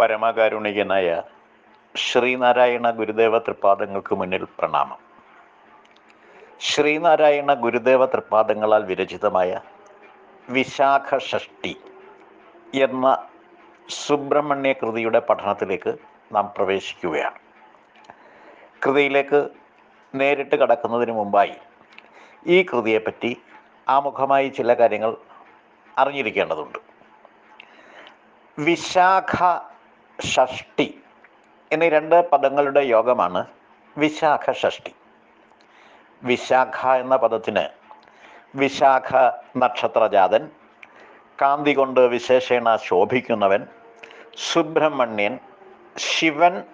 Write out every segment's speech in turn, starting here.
പരമകാരുണികനായ ശ്രീനാരായണ ഗുരുദേവ തൃപ്പാദങ്ങൾക്ക് മുന്നിൽ പ്രണാമം. ശ്രീനാരായണ ഗുരുദേവ തൃപ്പാദങ്ങളാൽ വിരചിതമായ വിശാഖ ഷഷ്ടി എന്ന സുബ്രഹ്മണ്യ കൃതിയുടെ പഠനത്തിലേക്ക് നാം പ്രവേശിക്കുകയാണ്. കൃതിയിലേക്ക് നേരിട്ട് കടക്കുന്നതിന് മുമ്പായി ഈ കൃതിയെപ്പറ്റി ആമുഖമായി ചില കാര്യങ്ങൾ അറിഞ്ഞിരിക്കേണ്ടതുണ്ട്. വിശാഖ ഷഷ്ടി എന്നീ രണ്ട് പദങ്ങളുടെ യോഗമാണ് വിശാഖ ഷഷ്ടി വിശാഖ എന്ന പദത്തിന് വിശാഖ നക്ഷത്രജാതൻ കാന്തി കൊണ്ട് വിശേഷേണ ശോഭിക്കുന്നവൻ സുബ്രഹ്മണ്യൻ ശിവൻ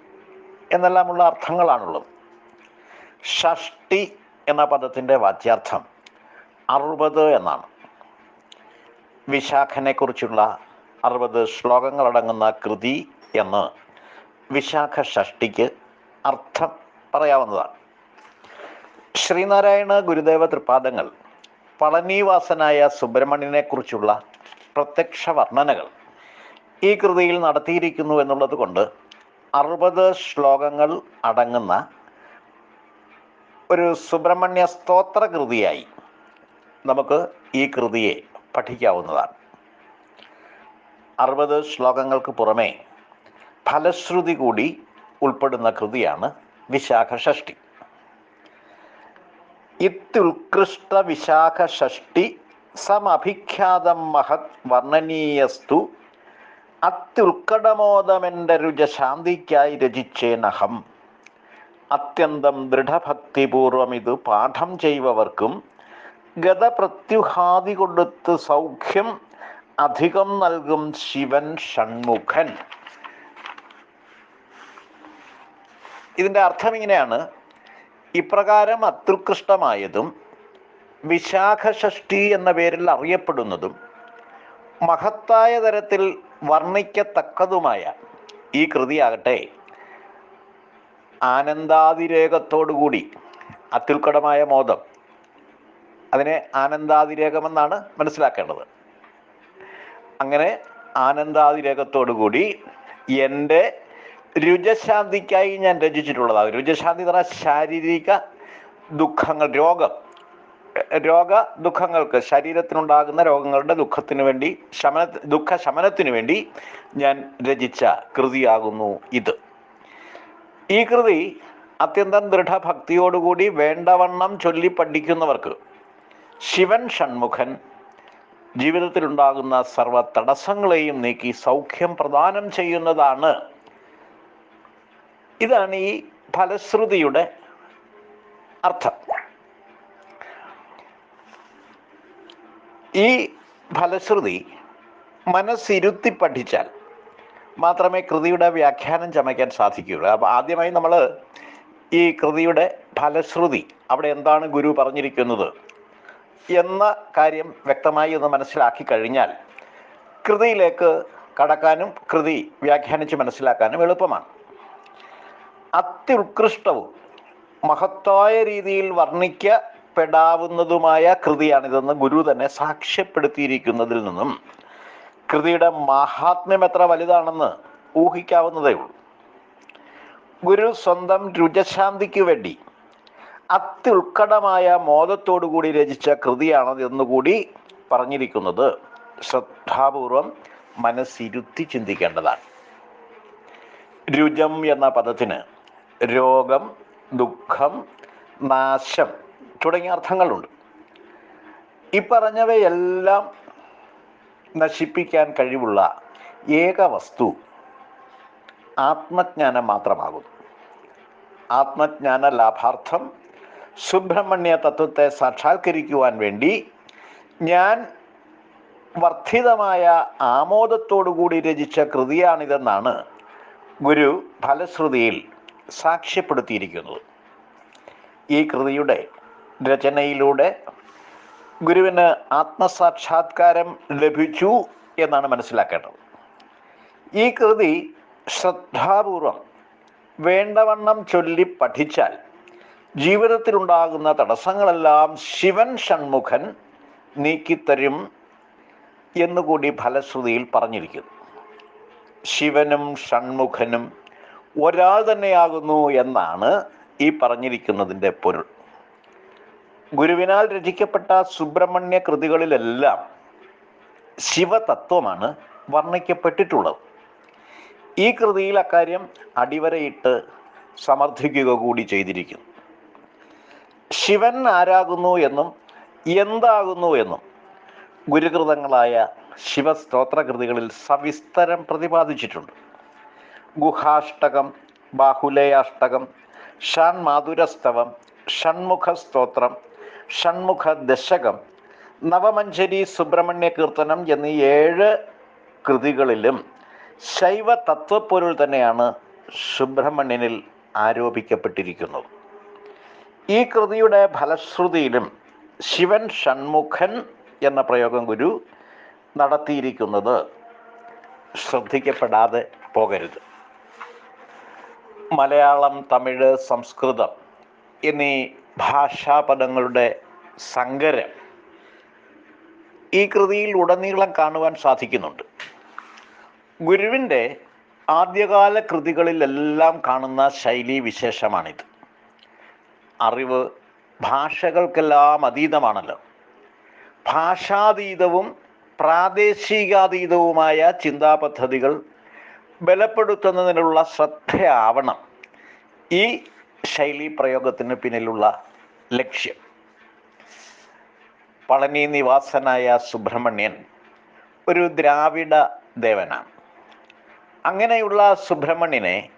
എന്നെല്ലാമുള്ള അർത്ഥങ്ങളാണുള്ളത്. ഷഷ്ടി എന്ന പദത്തിന്റെ വാച്യാർത്ഥം അറുപത് എന്നാണ്. വിശാഖനെക്കുറിച്ചുള്ള അറുപത് ശ്ലോകങ്ങളടങ്ങുന്ന കൃതി എന്ന് വിശാഖ ഷഷ്ടിക്ക് അർത്ഥം പറയാവുന്നതാണ്. ശ്രീനാരായണ ഗുരുദേവ തൃപാദങ്ങൾ പളനിവാസനായ സുബ്രഹ്മണ്യനെക്കുറിച്ചുള്ള പ്രത്യക്ഷ വർണനകൾ ഈ കൃതിയിൽ നടത്തിയിരിക്കുന്നു എന്നുള്ളത് കൊണ്ട് അറുപത് ശ്ലോകങ്ങൾ അടങ്ങുന്ന ഒരു സുബ്രഹ്മണ്യ സ്തോത്ര കൃതിയായി നമുക്ക് ഈ കൃതിയെ പഠിക്കാവുന്നതാണ്. അറുപത് ശ്ലോകങ്ങൾക്ക് പുറമെ ഫലശ്രുതി കൂടി ഉൾപ്പെടുന്ന കൃതിയാണ് വിശാഖ ഷഷ്ടി ഇത്യുത്കൃഷ്ട വിശാഖ ഷഷ്ടി സമഭിഖ്യാതം മഹത് വർണനീയസ്തു. അത്യുൽക്കടമോദമെന്റെ രുജശാന്തിക്കായി രചിച്ചേനഹം. അത്യന്തം ദൃഢഭക്തിപൂർവം ഇത് പാഠം ചെയ്വവർക്കും ഗതപ്രത്യുഹാദി കൊടുത്ത് സൗഖ്യം അധികം നൽകും ശിവൻ ഷൺമുഖൻ. ഇതിന്റെ അർത്ഥം ഇങ്ങനെയാണ്. ഇപ്രകാരം അത്യുത്കൃഷ്ടമായതും വിശാഖഷഷ്ഠി എന്ന പേരിൽ അറിയപ്പെടുന്നതും മഹത്തായ തരത്തിൽ വർണിക്കത്തക്കതുമായ ഈ കൃതിയാകട്ടെ. ആനന്ദാതിരേകത്തോടുകൂടി അത്യുൽക്കടമായ മോദം. അതിനെ ആനന്ദാതിരേകമെന്നാണ് മനസ്സിലാക്കേണ്ടത്. അങ്ങനെ ആനന്ദാതിരേകത്തോടുകൂടി എന്റെ രുജശാന്തിക്കായി ഞാൻ രചിച്ചിട്ടുള്ളതാണ് രുചശാന്തി എന്ന് പറഞ്ഞാൽ ശാരീരിക ദുഃഖങ്ങൾ രോഗം രോഗ ദുഃഖങ്ങൾക്ക് ശരീരത്തിനുണ്ടാകുന്ന രോഗങ്ങളുടെ ദുഃഖത്തിന് വേണ്ടി ശമന ദുഃഖ ശമനത്തിന് വേണ്ടി ഞാൻ രചിച്ച കൃതിയാകുന്നു ഇത്. ഈ കൃതി അത്യന്തം ദൃഢഭക്തിയോടുകൂടി വേണ്ടവണ്ണം ചൊല്ലി പഠിക്കുന്നവർക്ക് ശിവൻ ഷൺമുഖൻ ജീവിതത്തിലുണ്ടാകുന്ന സർവ തടസ്സങ്ങളെയും നീക്കി സൗഖ്യം പ്രദാനം ചെയ്യുന്നതാണ് ഇതാണ് ഈ ഫലശ്രുതിയുടെ അർത്ഥം. ഈ ഫലശ്രുതി മനസ്സിരുത്തി പഠിച്ചാൽ മാത്രമേ കൃതിയുടെ വ്യാഖ്യാനം ചമയ്ക്കാൻ സാധിക്കുകയുള്ളൂ. അപ്പോൾ ആദ്യമായി നമ്മൾ ഈ കൃതിയുടെ ഫലശ്രുതി അവിടെ എന്താണ് ഗുരു പറഞ്ഞിരിക്കുന്നത് എന്ന കാര്യം വ്യക്തമായി ഒന്ന് മനസ്സിലാക്കി കഴിഞ്ഞാൽ കൃതിയിലേക്ക് കടക്കാനും കൃതി വ്യാഖ്യാനിച്ച് മനസ്സിലാക്കാനും എളുപ്പമാണ്. അത്യുത്കൃഷ്ടവും മഹത്തായ രീതിയിൽ വർണിക്കപ്പെടാവുന്നതുമായ കൃതിയാണിതെന്ന് ഗുരു തന്നെ സാക്ഷ്യപ്പെടുത്തിയിരിക്കുന്നതിൽ നിന്നും. കൃതിയുടെ മഹാത്മ്യം എത്ര വലുതാണെന്ന് ഊഹിക്കാവുന്നതേ ഉള്ളൂ. ഗുരു സ്വന്തം രുചശാന്തിക്ക് വേണ്ടി അത്യുത്കടമായ മോദത്തോടുകൂടി രചിച്ച കൃതിയാണത് എന്നുകൂടി പറഞ്ഞിരിക്കുന്നത് ശ്രദ്ധാപൂർവം മനസ്സിരുത്തി ചിന്തിക്കേണ്ടതാണ്. രുചം എന്ന പദത്തിന് രോഗം ദുഃഖം നാശം തുടങ്ങിയ അർത്ഥങ്ങളുണ്ട്. ഈ പറഞ്ഞവയെല്ലാം നശിപ്പിക്കാൻ കഴിവുള്ള ഏക വസ്തു ആത്മജ്ഞാനം മാത്രമാകുന്നു. ആത്മജ്ഞാന ലാഭാർത്ഥം സുബ്രഹ്മണ്യ തത്വത്തെ സാക്ഷാത്കരിക്കുവാൻ വേണ്ടി ഞാൻ വർദ്ധിതമായ ആമോദത്തോടുകൂടി രചിച്ച കൃതിയാണിതെന്നാണ് ഗുരു ഫലശ്രുതിയിൽ സാക്ഷ്യപ്പെടുത്തിയിരിക്കുന്നത് ഈ കൃതിയുടെ രചനയിലൂടെ ഗുരുവിന് ആത്മസാക്ഷാത്കാരം ലഭിച്ചു എന്നാണ് മനസ്സിലാക്കേണ്ടത്. ഈ കൃതി ശ്രദ്ധാപൂർവം വേണ്ടവണ്ണം ചൊല്ലി പഠിച്ചാൽ ജീവിതത്തിലുണ്ടാകുന്ന തടസ്സങ്ങളെല്ലാം ശിവൻ ഷൺമുഖൻ നീക്കിത്തരും എന്നുകൂടി ഫലശ്രുതിയിൽ പറഞ്ഞിരിക്കുന്നു. ശിവനും ഷൺമുഖനും ഒരാൾ തന്നെയാകുന്നു എന്നാണ് ഈ പറഞ്ഞിരിക്കുന്നതിന്റെ പൊരുൾ. ഗുരുവിനാൽ രചിക്കപ്പെട്ട സുബ്രഹ്മണ്യ കൃതികളിലെല്ലാം ശിവതത്വമാണ് വർണിക്കപ്പെട്ടിട്ടുള്ളത്. ഈ കൃതിയിൽ അക്കാര്യം അടിവരയിട്ട് സമർത്ഥിക്കുക കൂടി ചെയ്തിരിക്കുന്നു. ശിവൻ ആരാകുന്നു എന്നും എന്താകുന്നു എന്നും ഗുരുകൃതങ്ങളായ ശിവസ്തോത്ര കൃതികളിൽ സവിസ്തരം പ്രതിപാദിച്ചിട്ടുണ്ട്. ഗുഹാഷ്ടകം ബാഹുലേയാഷ്ടകം ഷൺമാധുരസ്തവം ഷൺമുഖ സ്തോത്രം ഷൺമുഖ ദശകം നവമഞ്ജരി സുബ്രഹ്മണ്യ കീർത്തനം എന്നീ ഏഴ് കൃതികളിലും ശൈവ തത്വപ്പൊരുൾ തന്നെയാണ് സുബ്രഹ്മണ്യനിൽ ആരോപിക്കപ്പെട്ടിരിക്കുന്നത് ഈ കൃതിയുടെ ഫലശ്രുതിയിലും ശിവൻ ഷൺമുഖൻ എന്ന പ്രയോഗം ഗുരു നടത്തിയിരിക്കുന്നത് ശ്രദ്ധിക്കപ്പെടാതെ പോകരുത്. മലയാളം തമിഴ് സംസ്കൃതം എന്നീ ഭാഷാപദങ്ങളുടെ സങ്കരം ഈ കൃതിയിൽ ഉടനീളം കാണുവാൻ സാധിക്കുന്നുണ്ട്. ഗുരുവിന്റെ ആദ്യകാല കൃതികളിലെല്ലാം കാണുന്ന ശൈലി വിശേഷമാണിത്. അറിവ് ഭാഷകൾക്കെല്ലാം അതീതമാണല്ലോ. ഭാഷാതീതവും പ്രാദേശികാതീതവുമായ ചിന്താ പദ്ധതികൾ ബലപ്പെടുത്തുന്നതിനുള്ള ശ്രദ്ധയാവണം. ഈ ശൈലി പ്രയോഗത്തിന് പിന്നിലുള്ള ലക്ഷ്യം. പളനി നിവാസനായ സുബ്രഹ്മണ്യൻ ഒരു ദ്രാവിഡ ദേവനാണ്. അങ്ങനെയുള്ള സുബ്രഹ്മണ്യനെ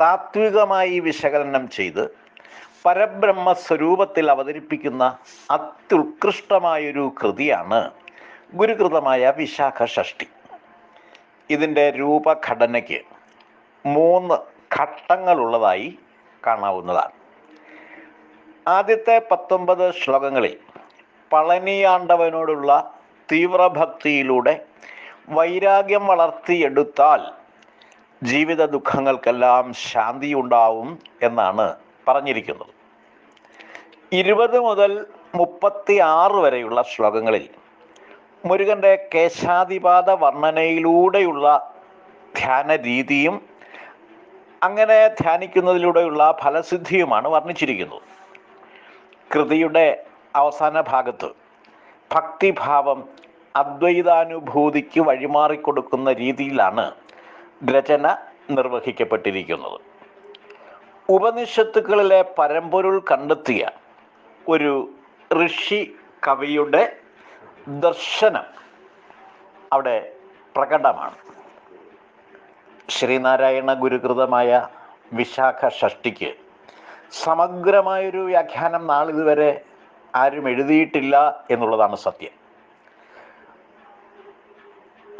താത്വികമായി വിശകലനം ചെയ്ത് പരബ്രഹ്മ സ്വരൂപത്തിൽ അവതരിപ്പിക്കുന്ന അത്യുത്കൃഷ്ടമായൊരു കൃതിയാണ് ഗുരുകൃതമായ വിശാഖ ഷഷ്ടി. ഇതിന്റെ രൂപഘടനയ്ക്ക് മൂന്ന് ഘട്ടങ്ങളുള്ളതായി കാണാവുന്നതാണ്. ആദ്യത്തെ പത്തൊമ്പത് ശ്ലോകങ്ങളിൽ പളനിയാണ്ടവനോടുള്ള തീവ്രഭക്തിയിലൂടെ വൈരാഗ്യം വളർത്തിയെടുത്താൽ ജീവിത ദുഃഖങ്ങൾക്കെല്ലാം ശാന്തി ഉണ്ടാവും എന്നാണ് പറഞ്ഞിരിക്കുന്നത്. ഇരുപത് മുതൽ മുപ്പത്തി ആറ് വരെയുള്ള ശ്ലോകങ്ങളിൽ മുരുകന്റെ കേശാതിപാത വർണനയിലൂടെയുള്ള ധ്യാന രീതിയും അങ്ങനെ ധ്യാനിക്കുന്നതിലൂടെയുള്ള ഫലസിദ്ധിയുമാണ് വർണിച്ചിരിക്കുന്നത്. കൃതിയുടെ അവസാന ഭാഗത്ത് ഭക്തിഭാവം അദ്വൈതാനുഭൂതിക്ക് വഴിമാറിക്കൊടുക്കുന്ന രീതിയിലാണ് രചന നിർവഹിക്കപ്പെട്ടിരിക്കുന്നത്. ഉപനിഷത്തുക്കളിലെ പരമ്പൊരുൾ കണ്ടെത്തിയ ഒരു ഋഷി കവിയുടെ ദർശനം അവിടെ പ്രകടമാണ്. ശ്രീനാരായണ ഗുരുകൃതമായ വിശാഖ ഷഷ്ടിക്ക് സമഗ്രമായൊരു വ്യാഖ്യാനം നാളിതുവരെ ആരും എഴുതിയിട്ടില്ല എന്നുള്ളതാണ് സത്യം.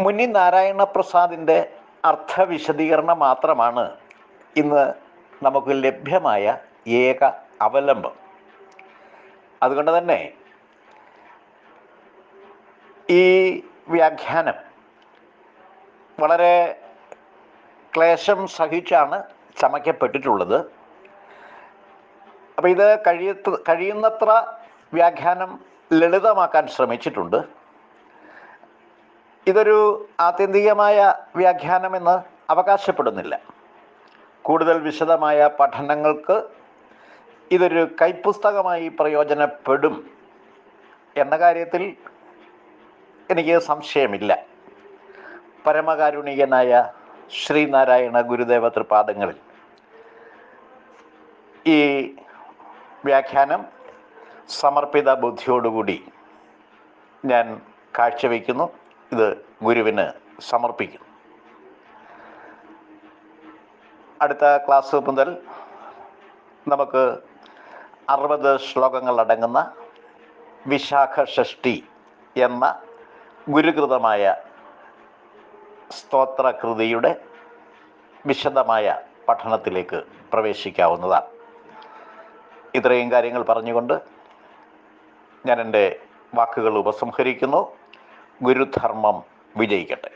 മുന്നി നാരായണ പ്രസാദിന്റെ അർത്ഥവിശദീകരണം മാത്രമാണ് ഇന്ന് നമുക്ക് ലഭ്യമായ ഏക അവലംബം. അതുകൊണ്ട് തന്നെ ഈ വ്യാഖ്യാനം വളരെ ക്ലേശം സഹിച്ചാണ് ചമയ്ക്കപ്പെട്ടിട്ടുള്ളത്. അപ്പോൾ ഇത് കഴിയത്ത കഴിയുന്നത്ര വ്യാഖ്യാനം ലളിതമാക്കാൻ ശ്രമിച്ചിട്ടുണ്ട്. ഇതൊരു ആത്യന്തികമായ വ്യാഖ്യാനമെന്ന് അവകാശപ്പെടുന്നില്ല. കൂടുതൽ വിശദമായ പഠനങ്ങൾക്ക് ഇതൊരു കൈപ്പുസ്തകമായി പ്രയോജനപ്പെടും എന്ന കാര്യത്തിൽ എനിക്ക് സംശയമില്ല. പരമകാരുണികനായ ശ്രീനാരായണ ഗുരുദേവ തൃപാദങ്ങളിൽ ഈ വ്യാഖ്യാനം സമർപ്പിത ബുദ്ധിയോടുകൂടി ഞാൻ കാഴ്ചവെക്കുന്നു. ഇത് ഗുരുവിന് സമർപ്പിക്കുന്നു. അടുത്ത ക്ലാസ് മുതൽ നമുക്ക് അറുപത് ശ്ലോകങ്ങൾ അടങ്ങുന്ന വിശാഖ ഷഷ്ടി എന്ന ഗുരുകൃതമായ സ്തോത്രകൃതിയുടെ വിശദമായ പഠനത്തിലേക്ക് പ്രവേശിക്കാവുന്നതാണ്. ഇത്രയും കാര്യങ്ങൾ പറഞ്ഞുകൊണ്ട് ഞാൻ എന്റെ വാക്കുകൾ ഉപസംഹരിക്കുന്നു. ഗുരുധർമ്മം വിജയിക്കട്ടെ.